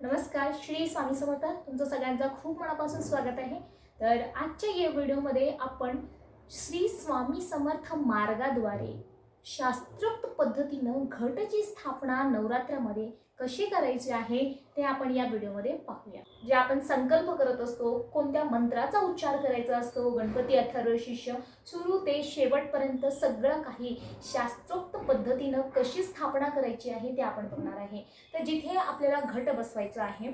नमस्कार श्री स्वामी समर्थ. तुमचं सगळ्यांचं खूप मनापासून स्वागत आहे. तर आजच्या या व्हिडिओमध्ये आपण श्री स्वामी समर्थ मार्गाद्वारे शास्त्रोक्त पद्धतीनं घटची स्थापना नवरात्रामध्ये कशी करायची आहे ते आपण या व्हिडिओमध्ये पाहूया. जे आपण संकल्प करत असतो कोणत्या मंत्राचा उच्चार करायचा असतो गणपती अथर्व शिष्य सुरू ते शेवटपर्यंत सगळं काही शास्त्रोक्त पद्धतीनं कशी स्थापना करायची आहे ते आपण बघणार आहे. तर जिथे आपल्याला घट बसवायचं आहे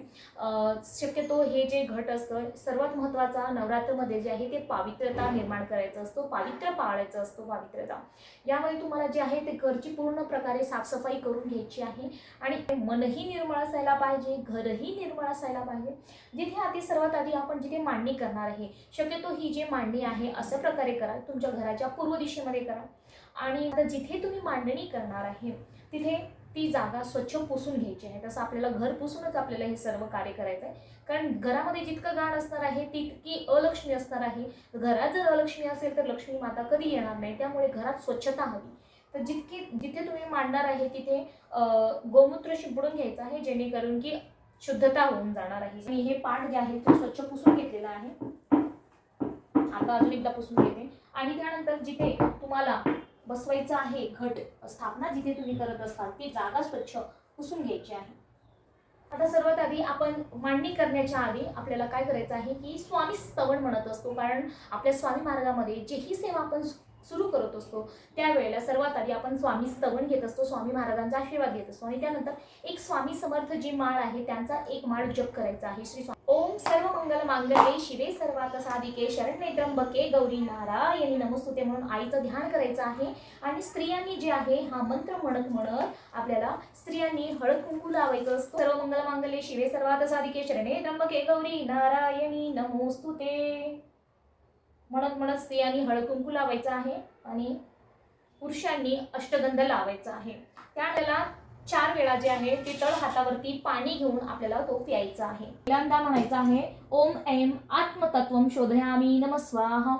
शक्यतो हे जे घट असतं सर्वात महत्त्वाचा नवरात्रमध्ये जे आहे ते पावित्र्यता निर्माण करायचं असतो पावित्र्य पाळायचं असतो पावित्र्यता. यामध्ये तुम्हाला जे आहे ते घरची पूर्ण प्रकारे साफसफाई करून घ्यायची आहे आणि मनही निर्मळ असायला पाहिजे घरही निर्मळ असायला पाहिजे. जिथे आधी सर्वात आधी आपण जिथे मांडणी करणार आहे शक्यतो ही जी मांडणी आहे अशा प्रकारे करा तुमच्या घराच्या पूर्व दिशेमध्ये करा आणि आता जिथे तुम्ही मांडणी करणार आहे तिथे ती जागा स्वच्छ पुसून घ्यायची आहे. तसं आपल्याला घर पुसूनच आपल्याला हे सर्व कार्य करायचं आहे कारण घरामध्ये जितकं गाण असणार आहे तितकी अलक्ष्मी असणार आहे. घरात जर अलक्ष्मी असेल तर लक्ष्मी माता कधी येणार नाही. त्यामुळे घरात स्वच्छता हवी. तर जितकी जिथे तुम्ही मांडणार आहे तिथे गोमूत्र शिंपडून घ्यायचं आहे जेणेकरून की शुद्धता होऊन जाणार आहे. मी हे पाठ जे आहे ते स्वच्छ पुसून घेतलेलं आहे. आता अजून एकदा पुसून घेते. आणि त्यानंतर जिथे तुम्हाला बसवायचं आहे घट स्थापना जिथे तुम्ही करत असताल ती जागा स्वच्छ पुसून घ्यायची आहे. आता सर्वात आधी आपण मांडणी करण्याच्या आधी आपल्याला काय करायचं आहे की स्वामी स्तवण म्हणत असतो. कारण आपल्या स्वामी मार्गामध्ये जेही सेवा आपण सुरू करत असतो. त्यावेळेला सर्वात आधी आपण स्वामी स्तवन घेत असतो स्वामी महाराजांचा आशीर्वाद घेत असतो आणि त्यानंतर एक स्वामी समर्थ जी माळ आहे त्यांचा एक माळ जप करायचा आहे. श्री स्वामी ओम सर्व मंगल मांगल्ये शिवे सर्वात साधिके शरण्ये त्र्यंबके गौरी नारायणी नमस्तुते म्हणून आईचं ध्यान करायचं आहे. आणि स्त्रियांनी जे आहे हा मंत्र म्हणत म्हणत आपल्याला स्त्रियांनी हळद कुंकू लावायचं असतो. सर्व मंगल मांगल्ये शिवे सर्वात साधिके शरणे त्र्यंबके गौरी नारायणी नमोस्तुते. म्हणत म्हणत स्त्रियांनी हळद कुंकू लावायचं आहे आणि पुरुषांनी अष्टगंध लावायचा आहे. त्यावेळेला चार वेळा जे आहे ते तळ हातावरती पाणी घेऊन आपल्याला तो प्यायचा आहे. पहिल्यांदा म्हणायचं आहे ओम ऐम आत्मतत्व शोधयामी नमस्वाहा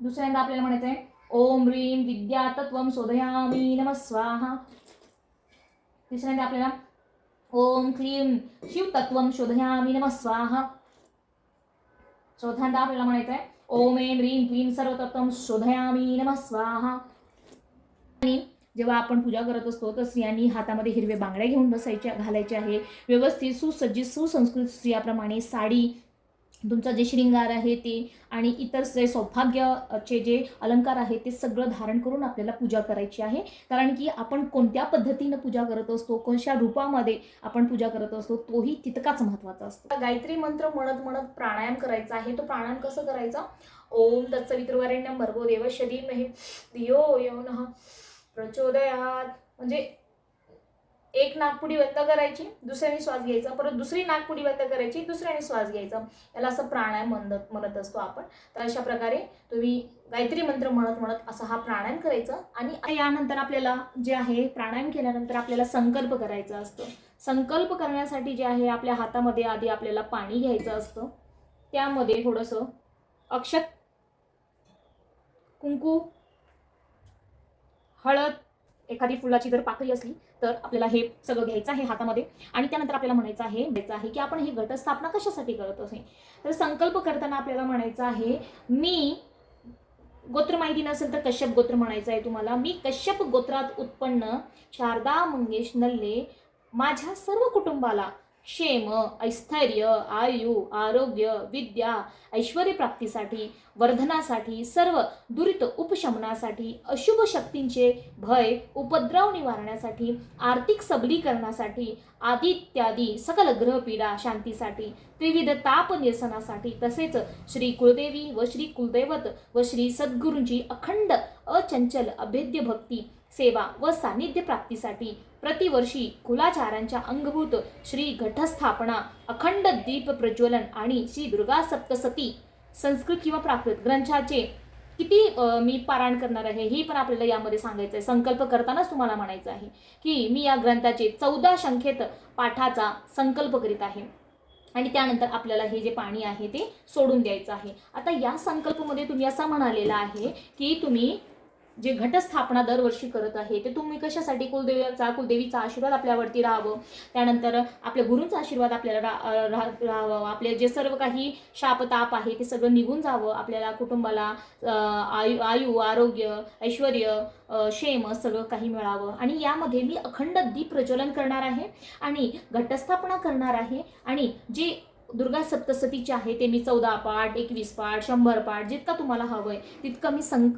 दुसऱ्यांदा आपल्याला म्हणायचं आहे ओम ह्रीम विद्यातत्वम शोधयामी नम स्वाहा. तिसऱ्यांदा आपल्याला ओम क्लीम शिवतत्वम शोधयामी नमस्वाहा चौथ्यांदा आपल्याला म्हणायचं आहे ओम एम रीम क्लीम सर्वतम शोधयामी नम स्वाहा. आणि जेव्हा आपण पूजा करत असतो तर स्त्रियांनी हातामध्ये हिरवे बांगड्या घेऊन बसायच्या घालायचे आहे. व्यवस्थित सुसज्जित सुसंस्कृत स्त्रियाप्रमाणे साडी तुमचं जे श्रृंगार आहे ते आणि इतर जे सौभाग्याचे जे अलंकार आहे ते सगळं धारण करून आपल्याला पूजा करायची आहे. कारण की आपण कोणत्या पद्धतीनं पूजा करत असतो कोणत्या रूपामध्ये आपण पूजा करत असतो तोही तितकाच महत्त्वाचा असतो. गायत्री मंत्र म्हणत म्हणत प्राणायाम करायचा आहे. तो प्राणायाम कसं करायचा? ओम तत्सवितृवरेण्यम भर्गो देवस्य धीमहि धियो यो न प्रचोदयात. म्हणजे एक नागपुडी व्यक्त करायची दुसऱ्याने श्वास घ्यायचा परत दुसरी नागपुडी व्यक्त करायची दुसऱ्याने श्वास घ्यायचा. याला असं प्राणायाम म्हणत म्हणत असतो आपण. तर अशा प्रकारे तुम्ही गायत्री मंत्र म्हणत म्हणत असा हा प्राणायाम करायचा आणि यानंतर आपल्याला जे आहे प्राणायाम केल्यानंतर आपल्याला संकल्प करायचा असतो. संकल्प करण्यासाठी जे आहे आपल्या हातामध्ये आधी आपल्याला पाणी घ्यायचं असतं. त्यामध्ये थोडंसं अक्षत कुंकू हळद एखादी फुलाची जर पाकळी असली तर आपल्याला हे सगळं घ्यायचं आहे हातामध्ये. आणि त्यानंतर आपल्याला म्हणायचं आहे द्यायचं आहे की आपण ही घटस्थापना कशासाठी करत असे तर संकल्प करताना आपल्याला म्हणायचं आहे मी गोत्र माहिती नसेल तर कश्यप गोत्र म्हणायचं आहे तुम्हाला. मी कश्यप गोत्रात उत्पन्न शारदा मंगेश नल्ले माझ्या सर्व कुटुंबाला क्षेम ऐस्थैर्य आयु आरोग्य विद्या ऐश्वर्यप्राप्तीसाठी वर्धनासाठी सर्व दुरित उपशमनासाठी अशुभ शक्तींचे भय उपद्रव निवारण्यासाठी आर्थिक सबलीकरणासाठी आदी इत्यादी सकल ग्रहपीडा शांतीसाठी त्रिविध ताप निरसनासाठी तसेच श्री कुलदेवी व श्री कुलदैवत व श्री सद्गुरूंची अखंड अचंचल अभेद्य भक्ती सेवा व सान्निध्य प्राप्तीसाठी प्रतिवर्षी कुलाचारांच्या अंगभूत श्री घटस्थापना अखंड दीप प्रज्वलन आणि श्री दुर्गा सप्तसती संस्कृत किंवा प्राकृत ग्रंथाचे किती मी पारायण करणार आहे हे पण आपल्याला यामध्ये सांगायचं आहे. संकल्प करतानाच तुम्हाला म्हणायचं आहे की मी या ग्रंथाचे चौदा संख्येत पाठाचा संकल्प करीत आहे. आणि त्यानंतर आपल्याला हे जे पाणी आहे ते सोडून द्यायचं आहे. आता या संकल्पमध्ये तुम्ही असा म्हणालेला आहे की तुम्ही जे घटस्थापना दरवर्षी करत आहे ते तुम्ही कशासाठी कुलदेवीचा कुलदेवीचा आशीर्वाद आपल्यावरती राहावं? त्यानंतर आपल्या गुरूंचा आशीर्वाद आपल्याला रा राहावं. आपले जे सर्व काही शापताप आहे ते सगळं निघून जावं. आपल्याला कुटुंबाला आयु आयु आरोग्य ऐश्वर क्षेम सगळं काही मिळावं. आणि यामध्ये मी अखंड दीप प्रज्वलन करणार आहे आणि घटस्थापना करणार आहे. आणि जे दुर्गा सप्तसतीचे आहे ते मी चौदा पाठ एकवीस पाठ शंभर पाठ जितका तुम्हाला हवंय तितकं मी सं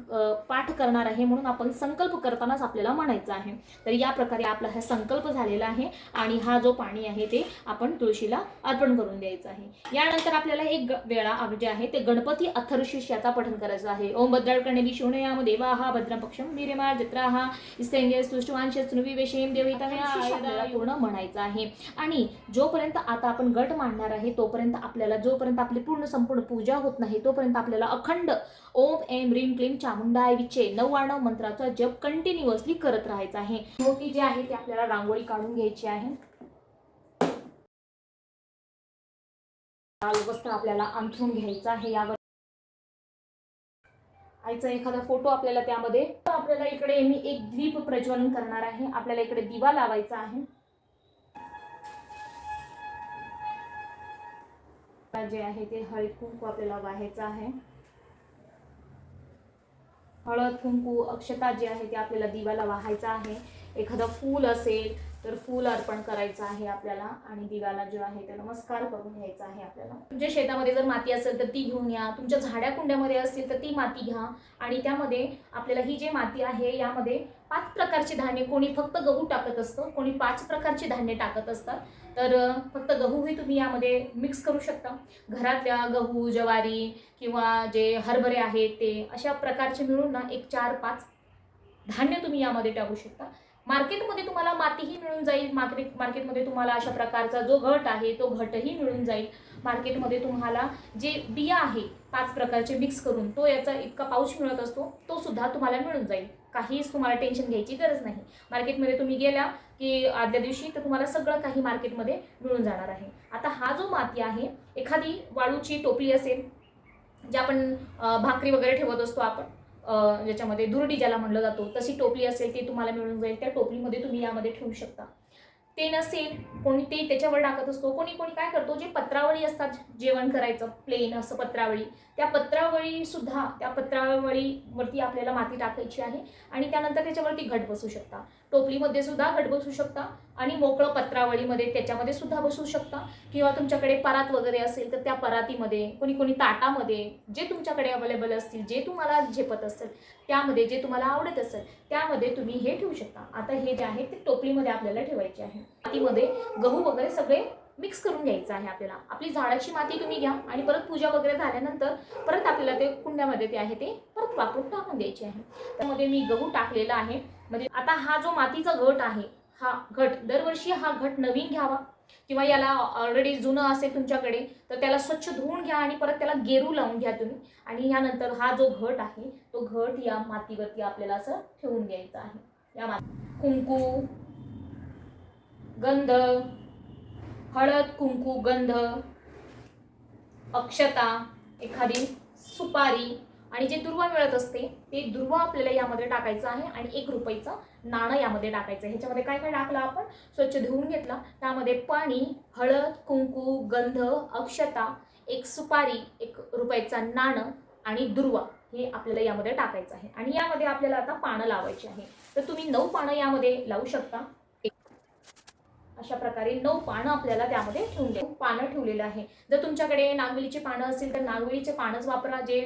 पाठ करणार आहे म्हणून आपण संकल्प करतानाच आपल्याला म्हणायचं आहे. तर या प्रकारे आपला हा संकल्प झालेला आहे आणि हा जो पाणी आहे ते आपण तुळशीला अर्पण करून द्यायचं आहे. यानंतर आपल्याला एक वेळा जे आहे ते गणपती अथर्शीष्याचा पठण करायचं आहे. ओम भद्राकडणे विष्णुयाम देवा हा भद्रम पक्षम वीरेमा जत्रा हा इस्तेंगे सृष्टवांश स्नुविवेशेम देविता पूर्ण म्हणायचं आहे. आणि जोपर्यंत आता आपण गट मांडणार आहे तोपर्यंत आपल्याला जोपर्यंत आपली पूर्ण संपूर्ण पूजा होत नाही तोपर्यंत आपल्याला अखंड ओम एम रीम क्लीम चामुंडाय विचे नव्याण्णव मंत्राचा जप कंटिन्युअसली करत राहायचा आहे. मोठी जी आहे ती आपल्याला रांगोळी काढून घ्यायची आहे. लाल वस्त्र आपल्याला अंथरून घ्यायचं आहे यावर. आईचा एखादा फोटो आपल्याला त्यामध्ये. आपल्याला इकडे मी एक दीप प्रज्वलन करणार आहे. आपल्याला इकडे दिवा लावायचा आहे. जे आहे ते हळद कुंकू आपल्याला वाहायचं आहे. हळद कुंकू अक्षता जे आहे ते आपल्याला दिवाला वाहायचं आहे. एखादं फूल असेल तर फूल अर्पण करायचं आहे आपल्याला आणि दिवाला जो आहे ते नमस्कार करून घ्यायचा आहे आपल्याला. तुमच्या शेतामध्ये जर माती असेल तर ती घेऊन या. तुमच्या झाड्या कुंड्यामध्ये असतील तर ती माती घ्या आणि त्यामध्ये आपल्याला ही जी माती आहे यामध्ये पाच प्रकारचे धान्य कोणी फक्त गहू टाकत असतं कोणी पाच प्रकारचे धान्य टाकत असतात. तर फक्त गहूही तुम्ही यामध्ये मिक्स करू शकता. घरातल्या गहू ज्वारी किंवा जे हरभरे आहेत ते अशा प्रकारचे मिळून ना एक चार पाच धान्य तुम्ही यामध्ये टाकू शकता. मार्केटमध्ये तुम्हाला मातीही मिळून जाईल. मार्केट मार्केटमध्ये तुम्हाला अशा प्रकारचा जो घट आहे तो घटही मिळून जाईल. मार्केटमध्ये तुम्हाला जे बिया आहे पाच प्रकारचे मिक्स करून तो याचा इतका पाऊच मिळत असतो तो सुद्धा तुम्हाला मिळून जाईल. काहीच तुम्हाला टेन्शन घ्यायची गरज नाही. मार्केटमध्ये तुम्ही गेल्या की आदल्या दिवशी तर तुम्हाला सगळं काही मार्केटमध्ये मिळून जाणार आहे. आता हा जो माती आहे एखादी वाळूची टोपली असेल जे आपण भाकरी वगैरे ठेवत असतो आपण ज्याच्यामध्ये दुर्डी ज्याला म्हणलं जातो तशी टोपली असेल ती तुम्हाला मिळून जाईल. त्या टोपलीमध्ये तुम्ही यामध्ये ठेवू शकता. ते नसेल कोणी ते त्याच्यावर टाकत असतो कोणी कोणी काय करतो जे पत्रावळी असतात जेवण करायचं प्लेन असं पत्रावळी त्या पत्रावळी सुद्धा त्या पत्रावळीवरती आपल्याला माती टाकायची आहे आणि त्यानंतर त्याच्यावरती घट बसू शकता. टोपलीमध्ये सुद्धा घट बसू शकता आणि मोकळं पत्रावळीमध्ये त्याच्यामध्ये सुद्धा बसू शकता. किंवा तुमच्याकडे परात वगैरे असेल तर त्या परातीमध्ये कोणी कोणी ताटामध्ये जे तुमच्याकडे अवेलेबल असतील जे तुम्हाला झेपत असेल त्यामध्ये जे तुम्हाला आवडत असेल त्यामध्ये तुम्ही हे ठेवू शकता. आता हे जे आहे ते टोपलीमध्ये आपल्याला ठेवायचे आहे. मातीमध्ये गहू वगैरे सगळे मिक्स करून घ्यायचं आहे आपल्याला. आपली झाडाची माती तुम्ही घ्या आणि परत पूजा वगैरे झाल्यानंतर परत आपल्याला ते कुंड्यामध्ये ते आहे ते परत वापरून टाकून द्यायचे आहे. त्यामध्ये मी गहू टाकलेला आहे. म्हणजे आता हा जो मातीचा घट आहे हा घट दरवर्षी हा घट नवीन घ्यावा. किंवा याला ऑलरेडी जुनं असेल तुमच्याकडे तर त्याला स्वच्छ धुवून घ्या आणि परत त्याला गेरू लावून घ्या तुम्ही. आणि यानंतर हा जो घट आहे तो घट या मातीवरती आपल्याला असं ठेवून द्यायचा आहे. या माती कुंकू गंध हळद कुंकू गंध अक्षता एखादी सुपारी आणि जे दुर्वा मिळत असते ते दुर्वा आपल्याला यामध्ये टाकायचं आहे आणि एक रुपयाचं नाणं यामध्ये टाकायचं आहे. ह्याच्यामध्ये काय काय टाकलं आपण? स्वच्छ धुवून घेतला. त्यामध्ये पाणी हळद कुंकू गंध अक्षता एक सुपारी एक रुपयाचा नाणं आणि दुर्वा हे आपल्याला यामध्ये टाकायचं आहे. आणि यामध्ये आपल्याला आता पानं लावायची आहे. तर तुम्ही नऊ पानं यामध्ये लावू शकता. अशा प्रकारे नऊ पानं आपल्याला त्यामध्ये ठेवून द्या. पानं ठेवलेलं आहे. जर तुमच्याकडे नागवेलीचे पानं असतील तर नागवेलीचे पानच वापरा जे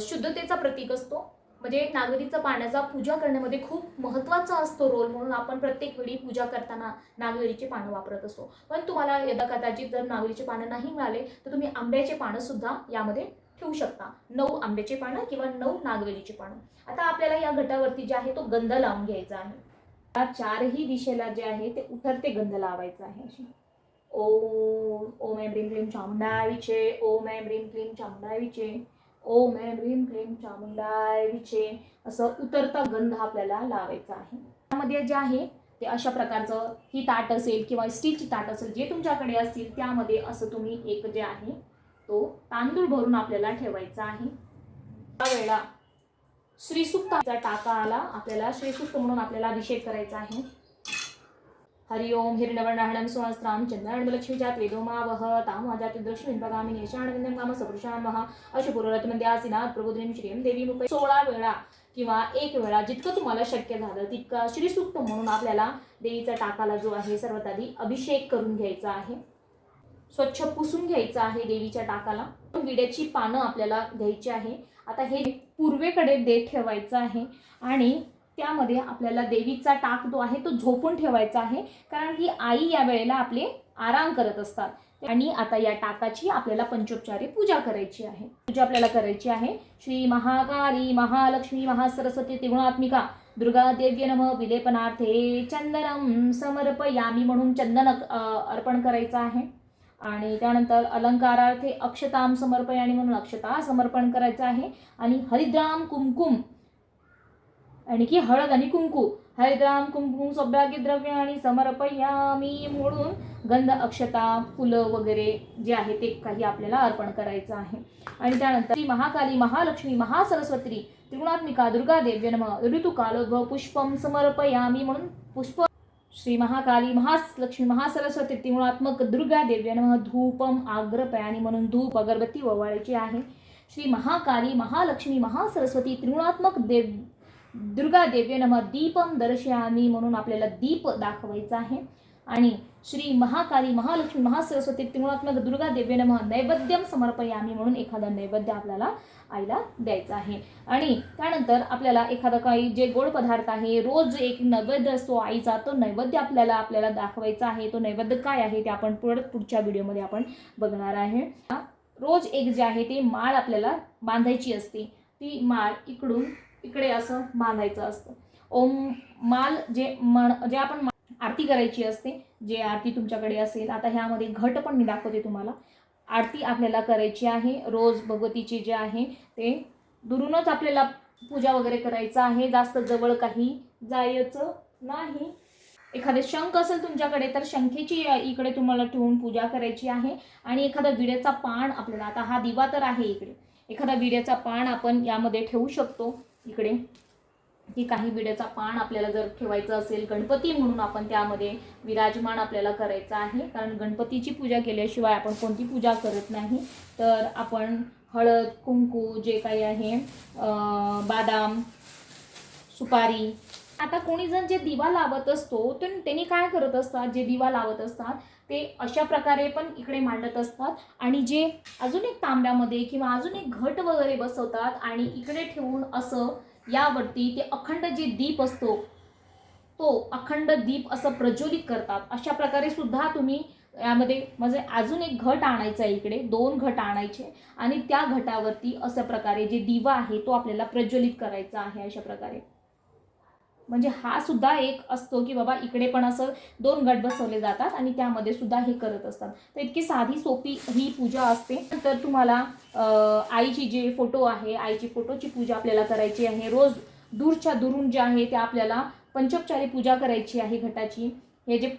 शुद्धतेचा प्रतीक असतो. म्हणजे नागवेलीचं पाण्याचा पूजा करण्यामध्ये खूप महत्त्वाचा असतो रोल म्हणून आपण प्रत्येक वेळी पूजा करताना नागवेलीचे पानं वापरत असतो. पण तुम्हाला यदा कदाचित जर नागवेलीचे पानं नाही मिळाले तर तुम्ही आंब्याचे पानं सुद्धा यामध्ये ठेवू शकता. नऊ आंब्याचे पानं किंवा नऊ नागवेलीचे पानं. आता आपल्याला या घटावरती जे आहे तो गंध लावून घ्यायचा आहे. या चारही दिशेला जे आहे ते उतरते गंध लावायचं आहे अशी. ओम ओम ऐं ब्रीम क्लीम चामुंडाविचे ओम ऐं ब्रीम क्लीम चामुंडाविचे ओम ऐं ह्रीम क्रीम चामुंडाय विचे असं उतरता गंध आपल्याला लावायचा आहे. त्यामध्ये जे आहे ते अशा प्रकारचं ही ताट असेल किंवा स्टीलची ताट असेल जे तुमच्याकडे असतील त्यामध्ये असं तुम्ही एक जे आहे तो तांदूळ भरून आपल्याला ठेवायचा आहे. त्यावेळेला श्रीसुक्ताचा टाका आला आपल्याला श्रीसुक्त म्हणून आपल्याला अभिषेक करायचा आहे. हरि ओम हिरण्यवर्णाहणं सुहस्त्रां चंद्राणलक्ष्मीजात वेदोमावह तामाजात दृष्मीन्पगामी नेशाणविंदं काम सपुरुषां महा अशुपुररत्मद्यासिनाथ प्रबोधिनीं श्रियं देवी मुपै सोळा वेळा किंवा एक वेळा जितकं तुम्हाला शक्य झालं तितका श्रीसूक्त म्हणून आपल्याला देवीचा टाकाला जो आहे सर्वात आधी अभिषेक करून घ्यायचा आहे. स्वच्छ पुसून घ्यायचं आहे देवीच्या टाकाला. विड्याची पानं आपल्याला घ्यायची आहे. आता हे पूर्वेकडे देठ ठेवायचं आहे आणि त्यामध्ये आपल्याला देवीचा टाक जो आहे तो झोपून ठेवायचा आहे. कारण की आई या वेळेला आपले आराम करत असतात. आणि आता या टाकाची आपल्याला पंचोपचारी पूजा करायची आहे. पूजा आपल्याला करायची आहे. श्री महाकाली महालक्ष्मी महासरस्वती त्रिगुणात्मिका दुर्गा देव्य नम विलेपनार्थे चंदनम समर्पयामी म्हणून चंदन अर्पण करायचं आहे. आणि त्यानंतर अलंकारार्थे अक्षताम समर्पयानी म्हणून अक्षता समर्पण करायचं आहे. आणि हरिद्राम कुमकुम आणि हळद आणि कुंकू. हरिद्राम कुंकुम सौभाग्य द्रव्य आणि समर्पयामी म्हणून गंध अक्षता फुलं वगैरे जे आहे ते काही आपल्याला अर्पण करायचं आहे. आणि त्यानंतर श्री महाकाली महालक्ष्मी महासरस्वती त्रिगुणात्मिका दुर्गा देव्य नम ऋतुकालोद्भव पुष्पम समर्पयामी म्हणून पुष्प श्री महाकाली महालक्ष्मी महासरस्वती त्रिगुणात्मक दुर्गा देव्य नम धूपम आग्रपयानी म्हणून धूप अगरबत्ती ओवाळायची आहे. श्री महाकाली महालक्ष्मी महासरस्वती त्रिगुणात्मक देव दुर्गा देव्य नम दीपम दर्शयामी म्हणून आपल्याला दीप दाखवायचा आहे. आणि श्री महाकाली महालक्ष्मी महासरस्वती त्रिगुणात्मक दुर्गा देव्य नम नैवेद्यम समर्पयामी म्हणून एखादा नैवेद्य आपल्याला आईला द्यायचा आहे. आणि त्यानंतर आपल्याला एखादं काही जे गोड पदार्थ आहे रोज एक नैवेद्य असतो आईचा तो नैवेद्य आपल्याला आपल्याला दाखवायचा आहे. तो नैवेद्य काय आहे ते आपण परत पुढच्या व्हिडिओमध्ये आपण बघणार आहे. रोज एक जे आहे ते माळ आपल्याला बांधायची असते. ती माळ इकडून इकडे असं बांधायचं असतं. ओम माल जे म्हण जे आपण आरती करायची असते जे आरती तुमच्याकडे असेल आता ह्यामध्ये घट पण मी दाखवते तुम्हाला. आरती आपल्याला करायची आहे रोज भगवतीची जे आहे ते दुरूनच आपल्याला पूजा वगैरे करायचं आहे जास्त जवळ काही जायचं नाही. एखादे शंख असेल तुमच्याकडे तर शंखेची इकडे तुम्हाला ठेवून पूजा करायची आहे. आणि एखादा विड्याचा पान आपल्याला आता हा दिवा तर आहे इकडे. एखादा विड्याचा पान आपण यामध्ये ठेवू शकतो. इकडे की काही विड्याचा पान आपल्याला जर ठेवायचं असेल गणपती म्हणून आपण त्यामध्ये विराजमान आपल्याला करायचं आहे. कारण गणपतीची पूजा केल्याशिवाय आपण कोणती पूजा करत नाही. तर आपण हळद कुंकू जे काही आहे बादाम सुपारी. आता कोणी जण जे दिवा लावत असतो तर त्यांनी काय करत असतात? जे दिवा लावत असतात ते अशा प्रकारे पण इकडे मांडत असतात. आणि जे अजून एक तांब्यामध्ये किंवा अजून एक घट वगैरे बसवतात आणि इकडे ठेवून असं यावरती ते अखंड जे दीप असतो तो अखंड दीप असं प्रज्वलित करतात. अशा प्रकारे सुद्धा तुम्ही यामध्ये म्हणजे अजून एक घट आणायचा आहे इकडे दोन घट आणायचे आणि त्या घटावरती अशा प्रकारे जे दिवा आहे तो आपल्याला प्रज्वलित करायचा आहे अशा प्रकारे. म्हणजे हा सुद्धा एक असतो की बाबा इकडे पण असं दोन गट बसवले जातात आणि त्यामध्ये सुद्धा हे करत असतात. तर इतकी साधी सोपी ही पूजा असते. तर तुम्हाला आईची जे फोटो आहे आईची फोटोची पूजा आपल्याला करायची आहे. रोज दूरच्या दुरून जे आहे ते आपल्याला पंचोपचारी पूजा करायची आहे घटाची. हे जे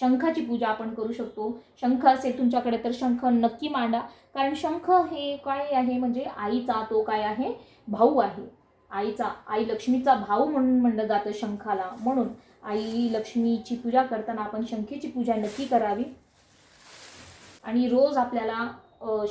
शंखाची पूजा आपण करू शकतो. शंख असेल तुमच्याकडे तर शंख नक्की मांडा. कारण शंख हे काय आहे? म्हणजे आईचा तो काय आहे? भाऊ आहे. आईचा आई लक्ष्मीचा भाऊ म्हणून म्हणलं जातं शंखाला. म्हणून आई लक्ष्मीची पूजा करताना आपण शंखेची पूजा नक्की करावी. आणि रोज आपल्याला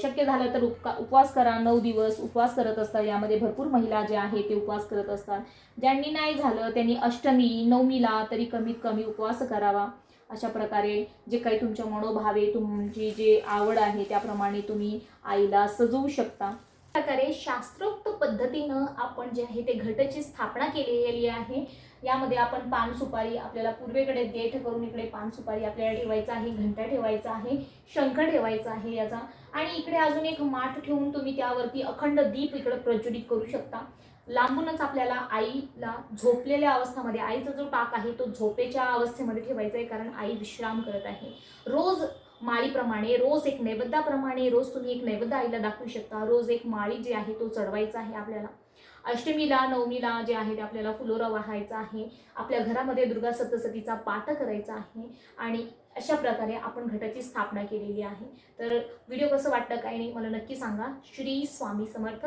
शक्य झालं तर उपका उपवास करा. नऊ दिवस उपवास करत असतात. यामध्ये भरपूर महिला ज्या आहेत ते उपवास करत असतात. ज्यांनी नाही झालं त्यांनी अष्टमी नवमीला तरी कमीत कमी उपवास करावा. अशा प्रकारे जे काही तुमच्या मनोभावे तुमची जे आवड आहे त्याप्रमाणे तुम्ही आईला सजवू शकता. प्रकारे शास्त्रोक्त पद्धतीनं आपण जे आहे ते घटाची स्थापना केलेली आहे. यामध्ये आपण पान सुपारी आपल्याला पूर्वेकडे देठ करून इकडे पान सुपारी आपल्याला ठेवायचा आहे घंटा ठेवायचा आहे शंख ठेवायचा आहे याचा. आणि इकडे अजून एक माठ ठेवून तुम्ही त्यावरती अखंड दीप इकडे प्रज्वलित करू शकता. लांबूनच आपल्याला आईला झोपलेल्या अवस्थेमध्ये आईचा जो टाक आहे तो झोपेच्या अवस्थेमध्ये ठेवायचा आहे कारण आई विश्राम करत आहे. रोज माळीप्रमाणे रोज एक नैवेद्याप्रमाणे रोज तुम्ही एक नैवेद्य आईला दाखवू शकता. रोज एक माळी जे आहे तो चढवायचा आहे आपल्याला. अष्टमीला नवमीला जे आहे ते आपल्याला फुलोरा वाहायचा आहे. आपल्या घरामध्ये दुर्गा सप्तसतीचा पाठ करायचा आहे आणि अशा प्रकारे आपण घटाची स्थापना केलेली आहे. तर व्हिडिओ कसं वाटतं काही नाही मला नक्की सांगा. श्री स्वामी समर्थ.